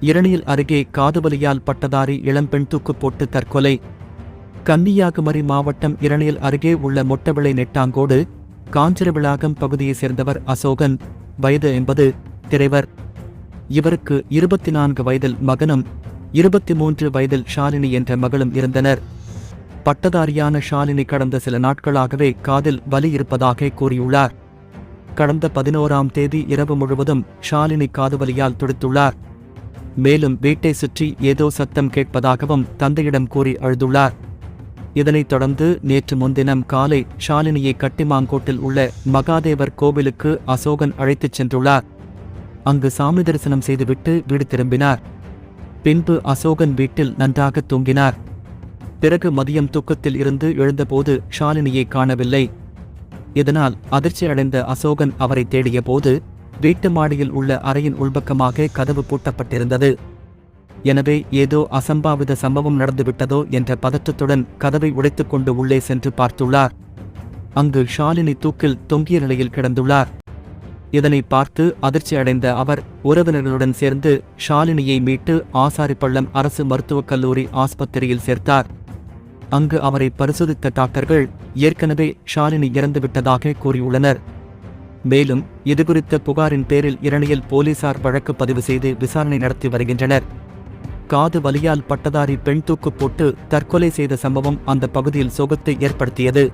இரணியல் அருகே காதுவலியால் பட்டதாரி இளம்பெண் தூக்கு போட்டு தற்கொலை. கன்னியாகுமரி மாவட்டம் இரணியல் அருகே உள்ள மொட்டவிளை நெட்டாங்கோடு காஞ்சிரவிளாகம் பகுதியைச் சேர்ந்தவர் அசோகன். வயது என்பது திரைவர். இவருக்கு இருபத்தி நான்கு வயதில் மகனும் இருபத்தி மூன்று வயதில் ஷாலினி என்ற மகளும் இருந்தனர். பட்டதாரியான ஷாலினி கடந்த சில நாட்களாகவே காதில் வலி இருப்பதாக கூறியுள்ளார். கடந்த பதினோராம் தேதி இரவு முழுவதும் ஷாலினி காதுவலியால் துடித்துள்ளார். மேலும் வீட்டை சுற்றி ஏதோ சத்தம் கேட்பதாகவும் தந்தையிடம் கூறி அழுதுள்ளார். இதனைத் தொடர்ந்து நேற்று முன்தினம் காலை ஷாலினியை கட்டிமாங்கோட்டில் உள்ள மகாதேவர் கோவிலுக்கு அசோகன் அழைத்துச் சென்றுள்ளார். அங்கு சாமி தரிசனம் செய்துவிட்டு வீடு திரும்பினார். பின்பு அசோகன் வீட்டில் நன்றாக தூங்கினார். பிறகு மதியம் தூக்கத்தில் இருந்து எழுந்தபோது ஷாலினியை காணவில்லை. இதனால் அதிர்ச்சி அடைந்த அசோகன் அவரை தேடியபோது வீட்டு மாடியில் உள்ள அறையின் உள்பக்கமாக கதவு பூட்டப்பட்டிருந்தது. எனவே ஏதோ அசம்பாவித சம்பவம் நடந்துவிட்டதோ என்ற பதற்றத்துடன் கதவை உடைத்துக்கொண்டு உள்ளே சென்று பார்த்துள்ளார். அங்கு ஷாலினி தூக்கில் தொங்கிய நிலையில் கிடந்துள்ளார். இதனை பார்த்து அதிர்ச்சி அடைந்த அவர் உறவினர்களுடன் சேர்ந்து ஷாலினியை மீட்டு ஆசாரிப்பள்ளம் அரசு மருத்துவக் கல்லூரி ஆஸ்பத்திரியில் சேர்த்தார். அங்கு அவரை பரிசோதித்த டாக்டர்கள் ஏற்கனவே ஷாலினி இறந்துவிட்டதாக கூறியுள்ளனர். மேலும் இதுகுறித்த புகாரின் பேரில் இரணியல் போலீசார் வழக்கு பதிவு செய்து விசாரணை நடத்தி வருகின்றனர். காது வலியால் பட்டதாரி பெண் தூக்கு போட்டு தற்கொலை செய்த சம்பவம் அந்த பகுதியில் சோகத்தை ஏற்படுத்தியது.